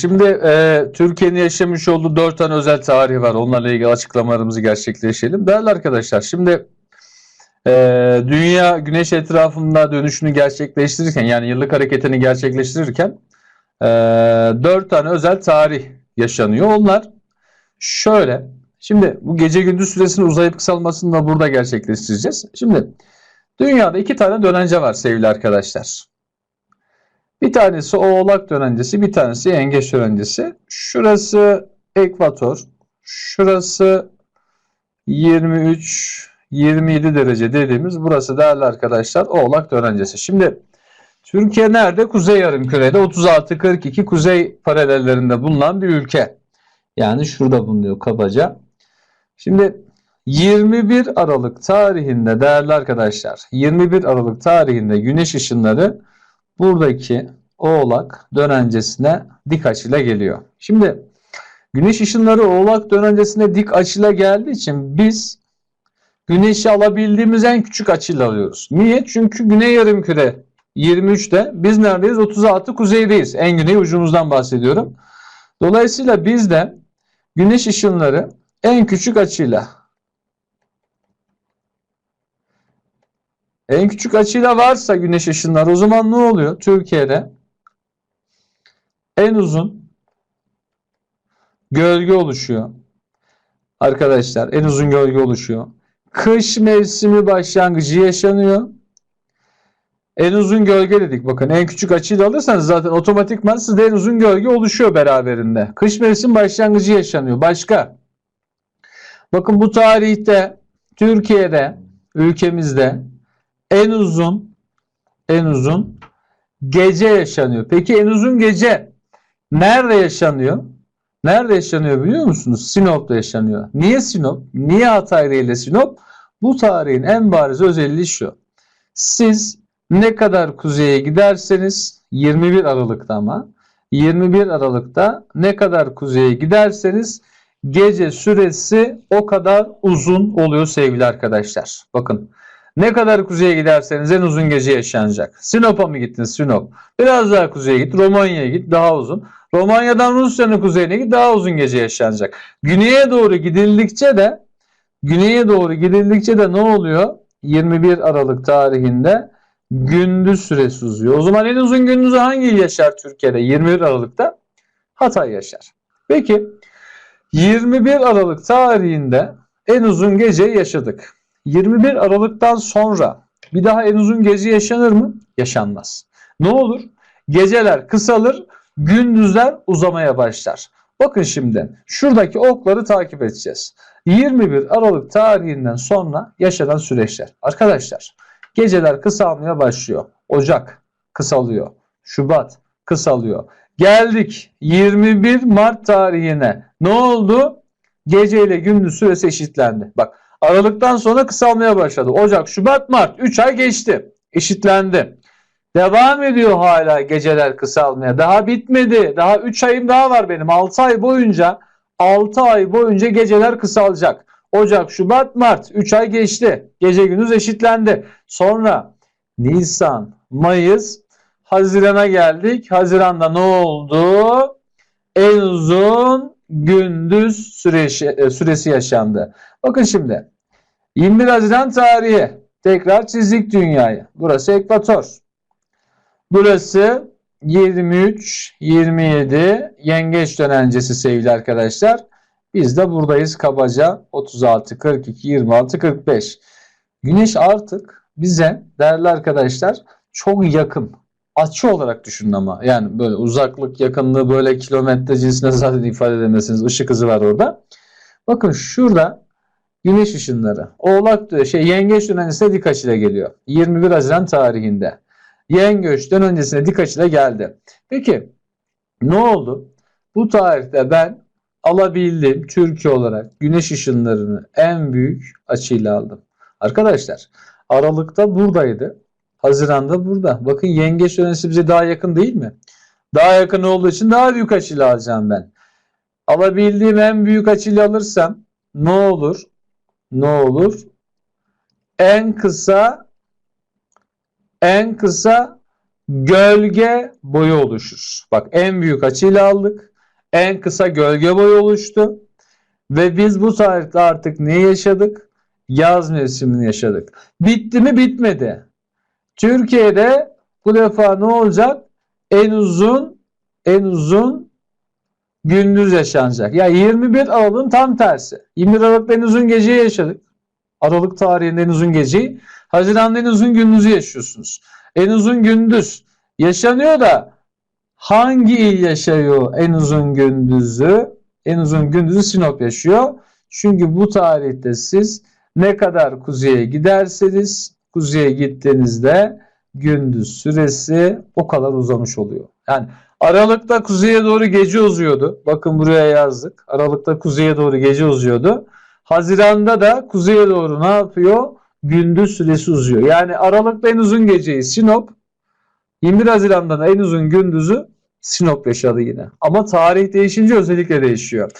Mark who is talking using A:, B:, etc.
A: Şimdi e, Türkiye'nin yaşamış olduğu dört tane özel tarihi var. Onlarla ilgili açıklamalarımızı gerçekleştirelim. Değerli arkadaşlar şimdi e, dünya güneş etrafında dönüşünü gerçekleştirirken yani yıllık hareketini gerçekleştirirken e, dört tane özel tarih yaşanıyor. Onlar şöyle. Şimdi bu gece gündüz süresinin uzayıp kısalmasını da burada gerçekleştireceğiz. Şimdi dünyada iki tane dönence var sevgili arkadaşlar. Bir tanesi oğlak dönencesi, bir tanesi yengeç dönencesi. Şurası ekvator, şurası 23 27 derece dediğimiz burası değerli arkadaşlar oğlak dönencesi. Şimdi Türkiye nerede? Kuzey yarımkürede 36 42 kuzey paralellerinde bulunan bir ülke. Yani şurada bulunuyor kabaca. Şimdi 21 Aralık tarihinde değerli arkadaşlar 21 Aralık tarihinde güneş ışınları buradaki oğlak dönencesine dik açıyla geliyor. Şimdi güneş ışınları oğlak dönencesine dik açıyla geldiği için biz güneşi alabildiğimiz en küçük açıyla alıyoruz. Niye? Çünkü güney yarımküre 23'te biz neredeyiz? 36 kuzeydeyiz. En güney ucumuzdan bahsediyorum. Dolayısıyla biz de güneş ışınları en küçük açıyla en küçük açıyla varsa güneş ışınları o zaman ne oluyor? Türkiye'de en uzun gölge oluşuyor. Arkadaşlar en uzun gölge oluşuyor. Kış mevsimi başlangıcı yaşanıyor. En uzun gölge dedik. Bakın en küçük açıyla alırsanız zaten otomatikman sizde en uzun gölge oluşuyor beraberinde. Kış mevsim başlangıcı yaşanıyor. Başka. Bakın bu tarihte Türkiye'de, ülkemizde en uzun en uzun gece yaşanıyor. Peki en uzun gece nerede yaşanıyor? Nerede yaşanıyor biliyor musunuz? Sinop'ta yaşanıyor. Niye Sinop? Niye Hatay de Sinop? Bu tarihin en bariz özelliği şu. Siz ne kadar kuzeye giderseniz 21 Aralık'ta ama 21 Aralık'ta ne kadar kuzeye giderseniz gece süresi o kadar uzun oluyor sevgili arkadaşlar. Bakın ne kadar kuzeye giderseniz en uzun gece yaşanacak. Sinop'a mı gittiniz? Sinop. Biraz daha kuzeye git. Romanya'ya git. Daha uzun. Romanya'dan Rusya'nın kuzeyine git. Daha uzun gece yaşanacak. Güneye doğru gidildikçe de güneye doğru gidildikçe de ne oluyor? 21 Aralık tarihinde gündüz süresi uzuyor. O zaman en uzun gündüzü hangi il yaşar Türkiye'de? 21 Aralık'ta Hatay yaşar. Peki 21 Aralık tarihinde en uzun geceyi yaşadık. 21 Aralık'tan sonra bir daha en uzun gece yaşanır mı? Yaşanmaz. Ne olur? Geceler kısalır, gündüzler uzamaya başlar. Bakın şimdi şuradaki okları takip edeceğiz. 21 Aralık tarihinden sonra yaşanan süreçler. Arkadaşlar geceler kısalmaya başlıyor. Ocak kısalıyor. Şubat kısalıyor. Geldik 21 Mart tarihine. Ne oldu? Gece ile gündüz süresi eşitlendi. Bak Aralıktan sonra kısalmaya başladı. Ocak, Şubat, Mart 3 ay geçti. Eşitlendi. Devam ediyor hala geceler kısalmaya. Daha bitmedi. Daha 3 ayım daha var benim. 6 ay boyunca 6 ay boyunca geceler kısalacak. Ocak, Şubat, Mart 3 ay geçti. Gece gündüz eşitlendi. Sonra Nisan, Mayıs, Haziran'a geldik. Haziran'da ne oldu? En uzun gündüz süresi, süresi yaşandı. Bakın şimdi 21 Haziran tarihi. Tekrar çizdik dünyayı. Burası ekvator. Burası 23, 27 yengeç dönencesi sevgili arkadaşlar. Biz de buradayız kabaca 36, 42, 26, 45. Güneş artık bize değerli arkadaşlar çok yakın. Açı olarak düşünün ama. Yani böyle uzaklık, yakınlığı böyle kilometre cinsine zaten ifade edemezsiniz. Işık hızı var orada. Bakın şurada güneş ışınları. Oğlak şey yengeç dönencesine dik açıyla geliyor. 21 Haziran tarihinde. Yengeçten öncesine dik açıyla geldi. Peki ne oldu? Bu tarihte ben alabildim Türkiye olarak güneş ışınlarını en büyük açıyla aldım. Arkadaşlar Aralık'ta buradaydı. Haziran'da burada. Bakın yengeç dönemsi bize daha yakın değil mi? Daha yakın olduğu için daha büyük açıyla alacağım ben. Alabildiğim en büyük açıyla alırsam ne olur? Ne olur? En kısa en kısa gölge boyu oluşur. Bak en büyük açıyla aldık. En kısa gölge boyu oluştu. Ve biz bu tarihte artık ne yaşadık? Yaz mevsimini yaşadık. Bitti mi? Bitmedi. Türkiye'de bu defa ne olacak? En uzun en uzun gündüz yaşanacak. Ya 21 Aralık'ın tam tersi. 21 Aralık'ta en uzun geceyi yaşadık. Aralık tarihinde en uzun geceyi. Haziran'da en uzun gündüzü yaşıyorsunuz. En uzun gündüz yaşanıyor da hangi il yaşıyor en uzun gündüzü? En uzun gündüzü Sinop yaşıyor. Çünkü bu tarihte siz ne kadar kuzeye giderseniz kuzeye gittiğinizde gündüz süresi o kadar uzamış oluyor. Yani Aralıkta kuzeye doğru gece uzuyordu. Bakın buraya yazdık. Aralıkta kuzeye doğru gece uzuyordu. Haziranda da kuzeye doğru ne yapıyor? Gündüz süresi uzuyor. Yani Aralıkta en uzun geceyi Sinop, 21 Haziran'da da en uzun gündüzü Sinop yaşadı yine. Ama tarih değişince özellikle değişiyor.